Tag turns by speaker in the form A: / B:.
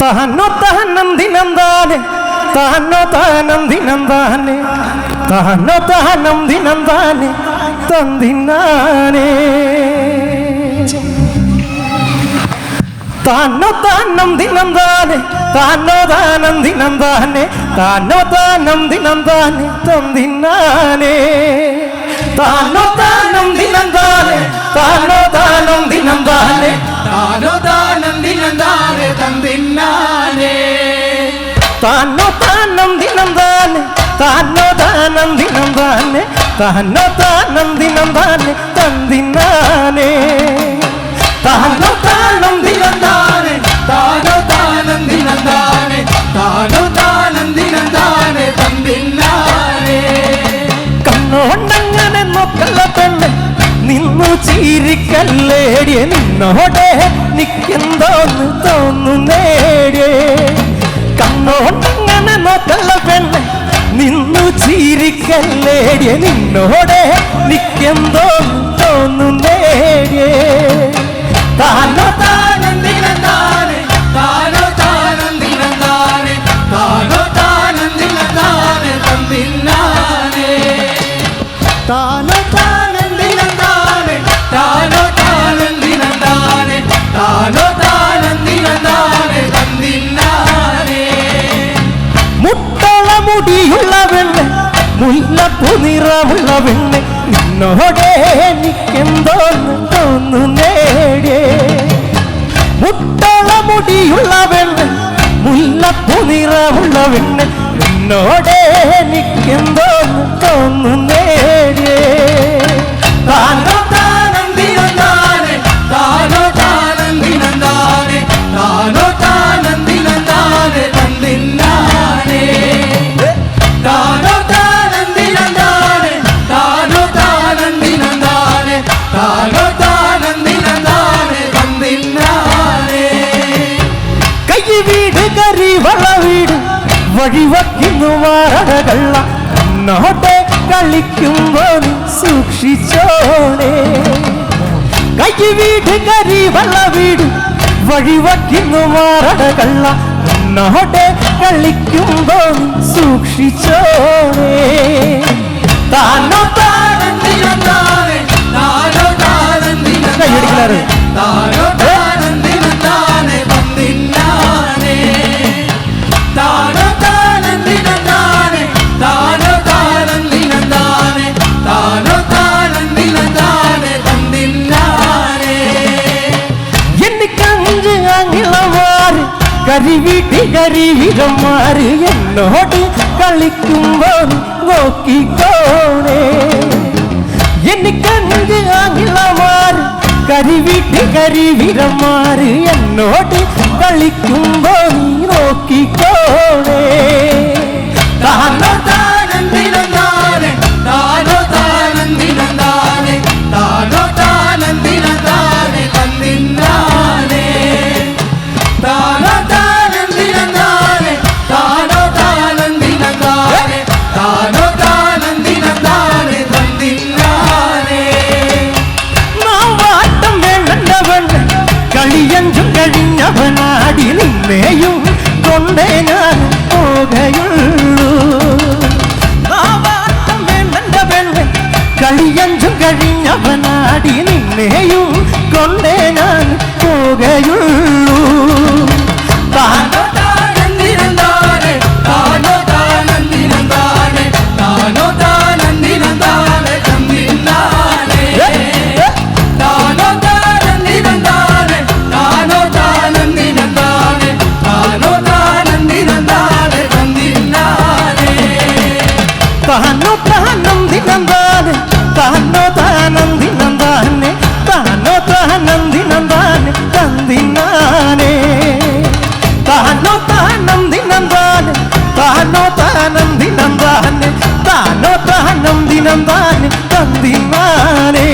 A: താനോ താനം ദിനം താനെ. താനോ താനം ദിനം താനെ. താനോ താനം ദിനം താനെ. തന്തിനാനേ താനോ താനം ദിനം താനെ. താനോ താനം ദിനം താനെ. താനോ താനം ദിനം താനെ. തന്തിനാനേ താനോ താനം ദിനം താനെ. താനോ താനം ദിനം താനോ.
B: താനെ താനോ താനം
A: ദിനം താനെ തന്തിനാനേ. താനോ താനം ദിനം താനെ
B: താനോ താനന്ദി ദിനം താനെ താനോ താനന്ദി ദിനം താനെ തന്തിന്നാനേ
A: കണ്ണോണ്ടങ്ങനെ നോക്കല്ല പെണ്ണ് നിന്നു ചീരിക്കല്ലേടിയ നിന്നോടെ നിക്കെന്തോന്ന് തോന്നുന്നേടിയേ കണ്ണോണ്ടങ്ങനെ നോക്കല്ല പെണ്ണ് നിന്നു ചീരിക്കല്ലേടിയ നിന്നോടെ നിക്കെന്തോ തോന്നുന്നേടിയേ താനോ
B: താനം താനോ താനെ താനോ താനം ദിനം താനെ താനോ താനം താനോ താനെ തന്തിന്നാനേ താനോ താനം ദിനം
A: മുട്ടള താനോ മുല്ലപ്പൂ നിറമുള്ള പെണ്ണ് നിന്നോടെ എനിക്കെന്തോന്ന് തോന്നുന്നേടേ മുട്ടള മുടിയുള്ള പെണ്ണ് മുല്ലപ്പു നിറമുള്ള പെണ്ണ് നിന്നോടെ എനിക്കെന്തോന്ന് തോന്നുന്നേടേ നോട്ടെ കളിക്കുമ്പോൾ സൂക്ഷിച്ചോണേ കൈ വീട് കരി വള്ള വീട് വഴിവയ്ക്കുന്നു മാറകള്ള നോട്ടെ കളിക്കുമ്പോൾ സൂക്ഷിച്ചോണേ താനോ
B: താനോ താനോ. താനോ താനം
A: കരിവീട്ടി കരിവിരമാര് എന്നോട് കളിക്കുമ്പോൾ നോക്കിക്കോണേ. എനിക്കഞ്ച് അങ്ങിളമാര് കരിവീട്ടി കരിവിരമാര് എന്നോട് കളിക്കുമ്പോൾ നോക്കിക്കോണേ. കൊണ്ടേ ഞാൻ പോകുകയുള്ളൂ കളിയഞ്ചും കഴിഞ്ഞവനാടി നിന്നെയും കൊണ്ടേ ഞാൻ പോകുകയുള്ളൂ താനോ താനം ദിനം താനെ താനോ താനം ദിനം താനെ തന്തിനാനേ. താനോ താനം ദിനം താനെ താനോ താനം ദിനം താനെ താനോ താനം ദിനം താനെ തന്തിനാനേ.